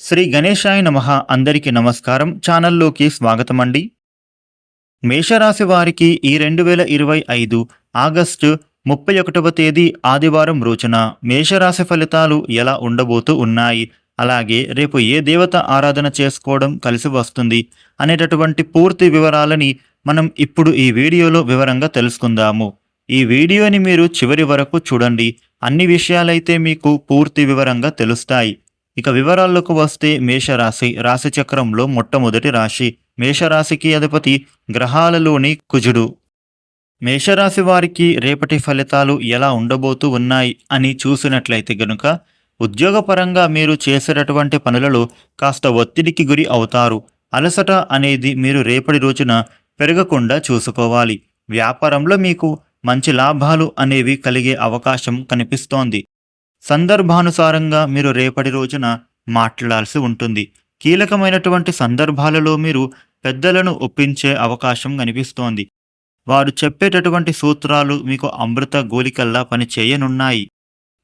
శ్రీ గణేశాయ నమః అందరికీ నమస్కారం. ఛానల్లోకి స్వాగతం అండి మేషరాశి వారికి ఈ రెండు వేల ఇరవై ఐదు ఆగస్టు ముప్పై ఒకటవ తేదీ ఆదివారం రోజున మేషరాశి ఫలితాలు ఎలా ఉండబోతూ ఉన్నాయి? అలాగే రేపు ఏ దేవత ఆరాధన చేసుకోవడం కలిసి వస్తుంది అనేటటువంటి పూర్తి వివరాలని మనం ఇప్పుడు ఈ వీడియోలో వివరంగా తెలుసుకుందాము. ఈ వీడియోని మీరు చివరి వరకు చూడండి. అన్ని విషయాలైతే మీకు పూర్తి వివరంగా తెలుస్తాయి. ఇక వివరాల్లోకి వస్తే మేషరాశి రాశిచక్రంలో మొట్టమొదటి రాశి. మేషరాశికి అధిపతి గ్రహాలలోని కుజుడు. మేషరాశి వారికి రేపటి ఫలితాలు ఎలా ఉండబోతూ ఉన్నాయి అని చూసినట్లయితే గనుక ఉద్యోగపరంగా మీరు చేసేటటువంటి పనులలో కాస్త ఒత్తిడికి గురి అవుతారు. అలసట అనేది మీరు రేపటి రోజున పెరగకుండా చూసుకోవాలి. వ్యాపారంలో మీకు మంచి లాభాలు అనేవి కలిగే అవకాశం కనిపిస్తోంది. సందర్భానుసారంగా మీరు రేపటి రోజున మాట్లాడాల్సి ఉంటుంది. కీలకమైనటువంటి సందర్భాలలో మీరు పెద్దలను ఒప్పించే అవకాశం కనిపిస్తోంది. వారు చెప్పేటటువంటి సూత్రాలు మీకు అమృత గోలికల్లా పని చేయనున్నాయి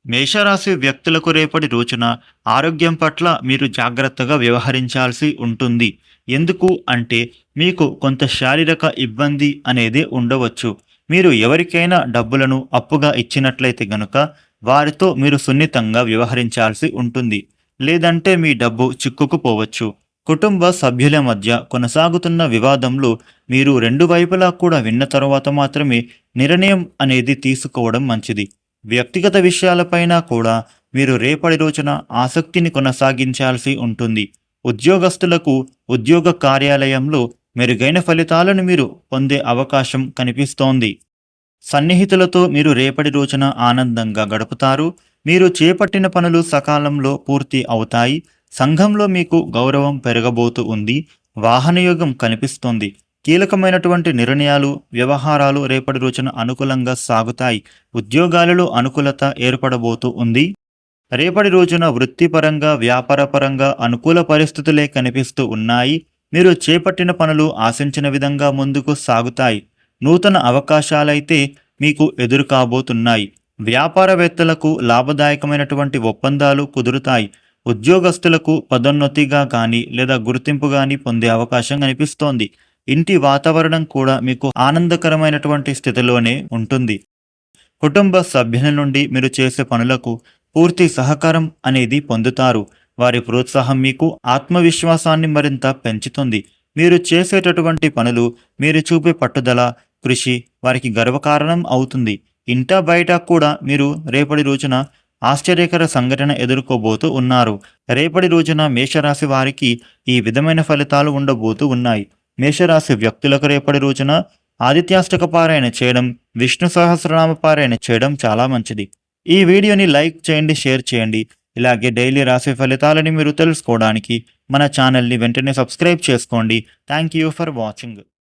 మేషరాశి వ్యక్తులకు రేపటి రోజున ఆరోగ్యం పట్ల మీరు జాగ్రత్తగా వ్యవహరించాల్సి ఉంటుంది. ఎందుకు అంటే మీకు కొంత శారీరక ఇబ్బంది అనేది ఉండవచ్చు. మీరు ఎవరికైనా డబ్బులను అప్పుగా ఇచ్చినట్లయితే గనుక వారితో మీరు సున్నితంగా వ్యవహరించాల్సి ఉంటుంది. లేదంటే మీ డబ్బు చిక్కుకుపోవచ్చు కుటుంబ సభ్యుల మధ్య కొనసాగుతున్న వివాదంలో మీరు రెండు వైపులా కూడా విన్న తర్వాత మాత్రమే నిర్ణయం అనేది తీసుకోవడం మంచిది. వ్యక్తిగత విషయాలపైన కూడా మీరు రేపటి రోజున ఆసక్తిని కొనసాగించాల్సి ఉంటుంది. ఉద్యోగస్తులకు ఉద్యోగ కార్యాలయంలో మెరుగైన ఫలితాలను మీరు పొందే అవకాశం కనిపిస్తోంది. సన్నిహితులతో మీరు రేపటి రోజున ఆనందంగా గడుపుతారు. మీరు చేపట్టిన పనులు సకాలంలో పూర్తి అవుతాయి. సంఘంలో మీకు గౌరవం పెరగబోతూ ఉంది. వాహనయోగం కనిపిస్తోంది. కీలకమైనటువంటి నిర్ణయాలు వ్యవహారాలు రేపటి రోజున అనుకూలంగా సాగుతాయి. ఉద్యోగాలలో అనుకూలత ఏర్పడబోతూ ఉంది. రేపటి రోజున వృత్తిపరంగా వ్యాపారపరంగా అనుకూల పరిస్థితులే కనిపిస్తూ ఉన్నాయి. మీరు చేపట్టిన పనులు ఆశించిన విధంగా ముందుకు సాగుతాయి. నూతన అవకాశాలైతే మీకు ఎదురు కాబోతున్నాయి వ్యాపారవేత్తలకు లాభదాయకమైనటువంటి ఒప్పందాలు కుదురుతాయి. ఉద్యోగస్తులకు పదోన్నతిగా కానీ లేదా గుర్తింపు కానీ పొందే అవకాశం కనిపిస్తోంది. ఇంటి వాతావరణం కూడా మీకు ఆనందకరమైనటువంటి స్థితిలోనే ఉంటుంది. కుటుంబ సభ్యుల నుండి మీరు చేసే పనులకు పూర్తి సహకారం అనేది పొందుతారు. వారి ప్రోత్సాహం మీకు ఆత్మవిశ్వాసాన్ని మరింత పెంచుతుంది. మీరు చేసేటటువంటి పనులు మీరు చూపే పట్టుదల కృషి వారికి గర్వకారణం అవుతుంది. ఇంటా బయట కూడా మీరు రేపటి రోజున ఆశ్చర్యకర సంఘటన ఎదుర్కోబోతూ ఉన్నారు. రేపటి రోజున మేషరాశి వారికి ఈ విధమైన ఫలితాలు ఉండబోతూ ఉన్నాయి. మేషరాశి వ్యక్తులకు రేపటి రోజున ఆదిత్యాష్టక పారాయణ చేయడం విష్ణు సహస్రనామ పారాయణ చేయడం చాలా మంచిది. ఈ వీడియోని లైక్ చేయండి షేర్ చేయండి. ఇలాగే డైలీ రాశి ఫలితాలని మీరు తెలుసుకోవడానికి మన ఛానల్ని వెంటనే సబ్స్క్రైబ్ చేసుకోండి. Thank you for watching.